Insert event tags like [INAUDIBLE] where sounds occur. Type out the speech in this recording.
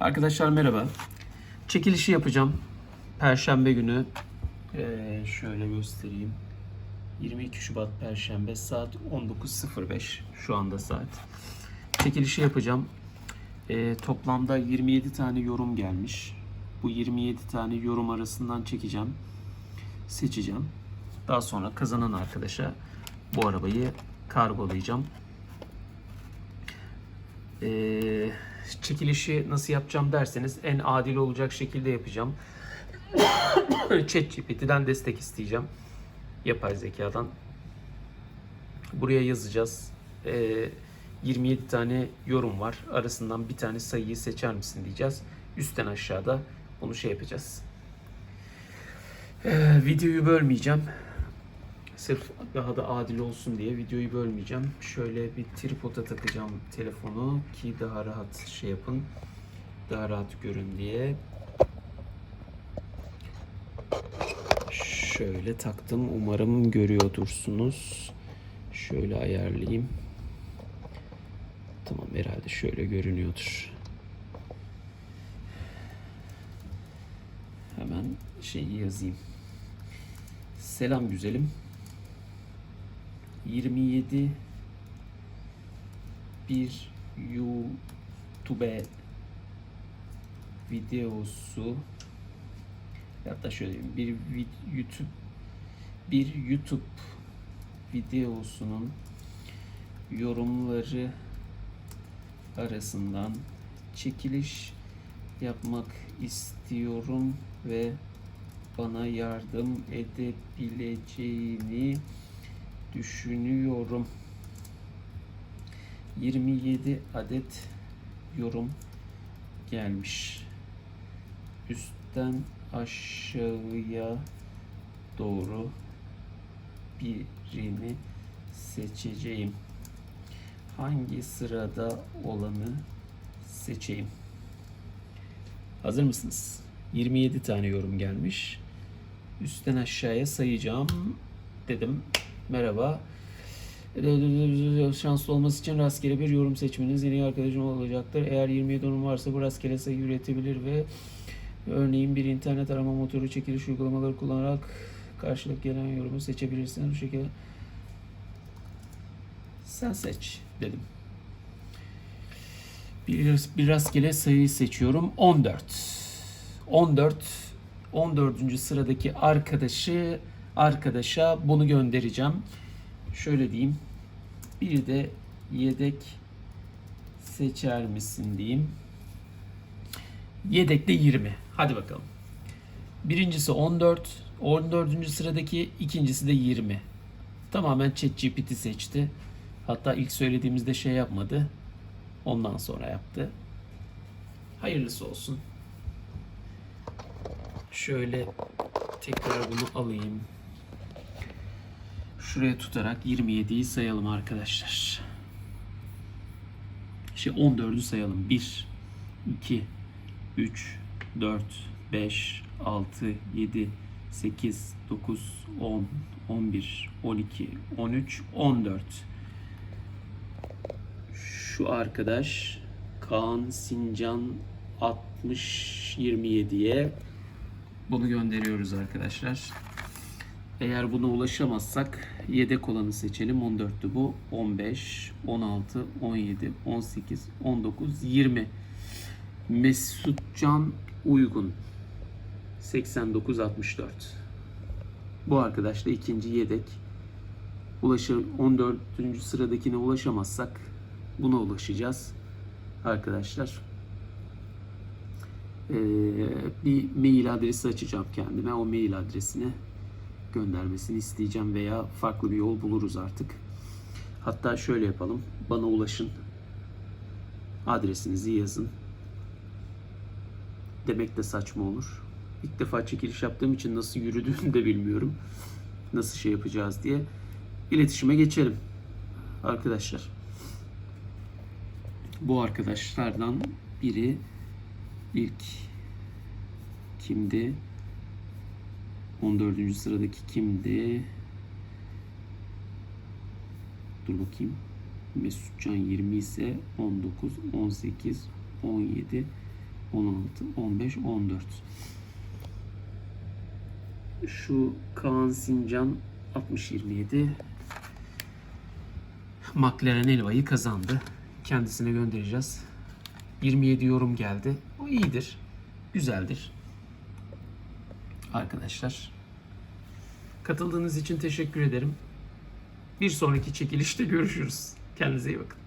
Arkadaşlar merhaba. Çekilişi yapacağım. Perşembe günü. Ee, şöyle göstereyim. 22 Şubat Perşembe saat 19.05 şu anda saat. Çekilişi yapacağım. Ee, toplamda 27 tane yorum gelmiş. Bu 27 tane yorum arasından çekeceğim. Seçeceğim. Daha sonra kazanan arkadaşa bu arabayı kargolayacağım. Ee, çekilişi nasıl yapacağım derseniz en adil olacak şekilde yapacağım. [COUGHS] ChatGPT'den destek isteyeceğim. Yapay zekadan. Buraya yazacağız. Ee, 27 tane yorum var. Arasından bir tane sayıyı seçer misin diyeceğiz. Üstten aşağıda bunu şey yapacağız. Ee, videoyu bölmeyeceğim. Sırf daha da adil olsun diye videoyu bölmeyeceğim. Şöyle bir tripoda takacağım telefonu ki daha rahat şey yapın. Daha rahat görün diye. Şöyle taktım. Umarım görüyordursunuz. Şöyle ayarlayayım. Tamam herhalde şöyle görünüyordur. Hemen şeyi yazayım. Selam güzelim. 27 bir YouTube videosu hatta şöyle bir YouTube bir YouTube videosunun yorumları arasından çekiliş yapmak istiyorum ve bana yardım edebileceğini düşünüyorum. 27 adet yorum gelmiş. Üstten aşağıya doğru birini seçeceğim. Hangi sırada olanı seçeyim? Hazır mısınız? 27 tane yorum gelmiş. Üstten aşağıya sayacağım dedim. Merhaba. Şanslı olması için rastgele bir yorum seçmeniz yeni arkadaşım olacaktır. Eğer 27 yorum varsa bu rastgele sayı üretebilir ve örneğin bir internet arama motoru çekiliş uygulamaları kullanarak karşılık gelen yorumu seçebilirsiniz. Bu şekilde sen seç dedim. Bir, bir rastgele sayıyı seçiyorum. 14. 14 14. sıradaki arkadaşı arkadaşa bunu göndereceğim. Şöyle diyeyim. Bir de yedek seçer misin diyeyim. Yedekte 20. Hadi bakalım. Birincisi 14. 14. sıradaki ikincisi de 20. Tamamen ChatGPT seçti. Hatta ilk söylediğimizde şey yapmadı. Ondan sonra yaptı. Hayırlısı olsun. Şöyle tekrar bunu alayım. Şuraya tutarak 27'yi sayalım arkadaşlar. Şey 14'ü sayalım. 1 2 3 4 5 6 7 8 9 10 11 12 13 14 Şu arkadaş Kaan Sincan 60 27'ye bunu gönderiyoruz arkadaşlar. Eğer buna ulaşamazsak yedek olanı seçelim. 14'tü bu. 15, 16, 17, 18, 19, 20. Mesutcan Uygun 89 64. Bu arkadaş da ikinci yedek. Ulaşır 14. sıradakine ulaşamazsak buna ulaşacağız arkadaşlar. Ee, bir mail adresi açacağım kendime. O mail adresine göndermesini isteyeceğim veya farklı bir yol buluruz artık. Hatta şöyle yapalım. Bana ulaşın. Adresinizi yazın. Demek de saçma olur. İlk defa çekiliş yaptığım için nasıl yürüdüğünü de bilmiyorum. Nasıl şey yapacağız diye. İletişime geçelim. Arkadaşlar. Bu arkadaşlardan biri ilk kimdi? 14. sıradaki kimdi? Dur bakayım. Mesutcan 20 ise 19, 18, 17, 16, 15, 14. Şu Kaan Sincan 60-27 McLaren Elva'yı kazandı. Kendisine göndereceğiz. 27 yorum geldi. O iyidir. Güzeldir. Arkadaşlar. Katıldığınız için teşekkür ederim. Bir sonraki çekilişte görüşürüz. Kendinize iyi bakın.